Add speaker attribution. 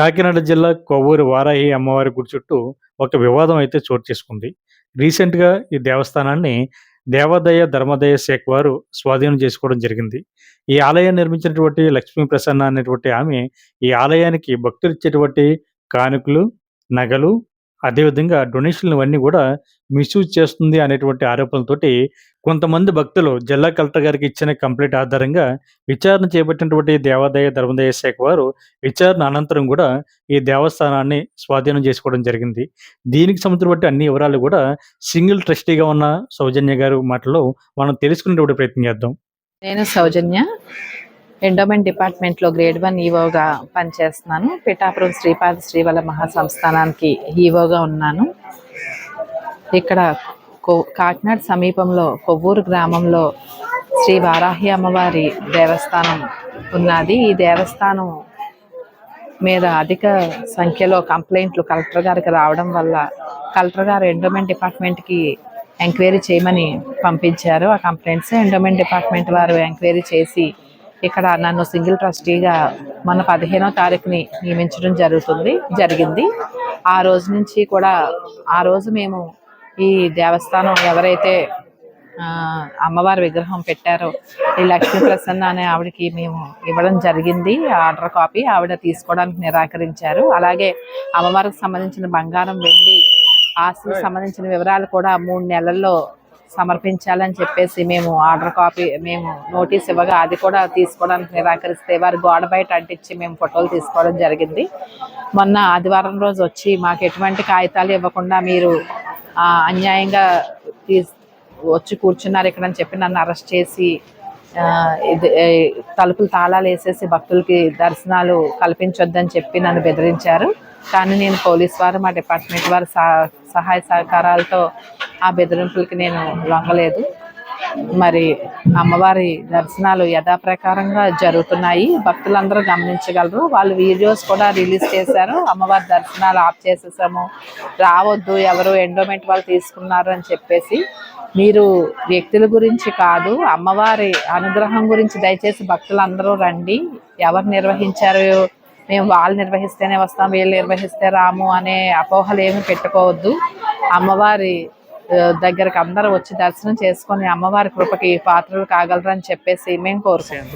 Speaker 1: కాకినాడ జిల్లా కొవ్వూరు వారాహి అమ్మవారి గుడి చుట్టూ ఒక వివాదం అయితే చోటు చేసుకుంది. రీసెంట్‌గా ఈ దేవస్థానాన్ని దేవాదయ ధర్మదయ శాఖ వారు స్వాధీనం చేసుకోవడం జరిగింది. ఈ ఆలయం నిర్మించినటువంటి లక్ష్మీ ప్రసన్న అనేటువంటి ఆమె ఈ ఆలయానికి భక్తులు ఇచ్చేటువంటి కానుకలు, నగలు అదేవిధంగా డొనేషన్‌లు అన్నీ కూడా మిస్‌యూజ్ చేస్తుంది అనేటువంటి ఆరోపణలతోటి కొంతమంది భక్తులు జిల్లా కలెక్టర్ గారికి ఇచ్చిన కంప్లైంట్ ఆధారంగా విచారణ చేపట్టినటువంటి దేవాదాయ ధర్మదాయ శాఖ వారు విచారణ అనంతరం కూడా ఈ దేవస్థానాన్ని స్వాధీనం చేసుకోవడం జరిగింది. దీనికి సంబంధించిన అన్ని వివరాలు కూడా సింగిల్ ట్రస్టీగా ఉన్న సౌజన్య గారు మాటలో మనం తెలుసుకునేటువంటి ప్రయత్నం చేద్దాం.
Speaker 2: నేను సౌజన్య ఎండోమెంట్ డిపార్ట్మెంట్లో గ్రేడ్ వన్ ఈవోగా పనిచేస్తున్నాను. పిఠాపురం శ్రీపాద శ్రీవల మహాసంస్థానానికి ఈవోగా ఉన్నాను. ఇక్కడ కాకినాడ సమీపంలో కొవ్వూరు గ్రామంలో శ్రీ వారాహి అమ్మవారి దేవస్థానం ఉన్నది. ఈ దేవస్థానం మీద అధిక సంఖ్యలో కంప్లైంట్లు కలెక్టర్ గారికి రావడం వల్ల కలెక్టర్ గారు ఎండోమెంట్ డిపార్ట్మెంట్కి ఎంక్వైరీ చేయమని పంపించారు. ఆ కంప్లైంట్స్ ఎండోమెంట్ డిపార్ట్మెంట్ వారు ఎంక్వైరీ చేసి ఇక్కడ నన్ను సింగిల్ ట్రస్టీగా మొన్న పదిహేనో తారీఖుని నియమించడం జరుగుతుంది జరిగింది. ఆ రోజు నుంచి కూడా ఆ రోజు మేము ఈ దేవస్థానం ఎవరైతే అమ్మవారి విగ్రహం పెట్టారో ఈ లక్ష్మీ ప్రసన్న అనే ఆవిడకి మేము ఇవ్వడం జరిగింది ఆర్డర్ కాపీ ఆవిడ తీసుకోవడానికి నిరాకరించారు. అలాగే అమ్మవారికి సంబంధించిన బంగారం వెండి ఆస్తులకు సంబంధించిన వివరాలు కూడా మూడు నెలల్లో సమర్పించాలని చెప్పేసి మేము ఆర్డర్ కాపీ మేము నోటీస్ ఇవ్వగా అది కూడా తీసుకోవడానికి నిరాకరిస్తే వారి గోడ బయట అంటించి మేము ఫోటోలు తీసుకోవడం జరిగింది. మొన్న ఆదివారం రోజు వచ్చి మాకు ఎటువంటి కాగితాలు ఇవ్వకుండా మీరు అన్యాయంగా తీస్ వచ్చి కూర్చున్నారు ఇక్కడ అని చెప్పి నన్ను అరెస్ట్ చేసి ఇది తలుపులు తాళాలు వేసేసి భక్తులకి దర్శనాలు కల్పించొద్దని చెప్పి నన్ను బెదిరించారు. కానీ నేను పోలీస్ వారు మా డిపార్ట్మెంట్ వారు సహాయ సహకారాలతో ఆ బెదిరింపులకి నేను లొంగలేదు. మరి అమ్మవారి దర్శనాలు యథాప్రకారంగా జరుగుతున్నాయి. భక్తులందరూ గమనించగలరు. వాళ్ళు వీడియోస్ కూడా రిలీజ్ చేశారు. అమ్మవారి దర్శనాలు ఆఫ్ చేసేసాము. రావద్దు ఎవరు ఎండోమెంట్ వాళ్ళు తీసుకున్నారు అని చెప్పేసి. మీరు వ్యక్తుల గురించి కాదు అమ్మవారి అనుగ్రహం గురించి దయచేసి భక్తులందరూ రండి. ఎవరు నిర్వహించారు? మేము వాళ్ళు నిర్వహిస్తేనే వస్తాం వీళ్ళు నిర్వహిస్తే రాము అనే అపోహలు ఏమి పెట్టుకోవద్దు. అమ్మవారి దగ్గరకు అందరూ వచ్చి దర్శనం చేసుకొని అమ్మవారి కృపకి పాత్రలు కాగలరని అని చెప్పేసి మేము
Speaker 1: కోరుకుంటాం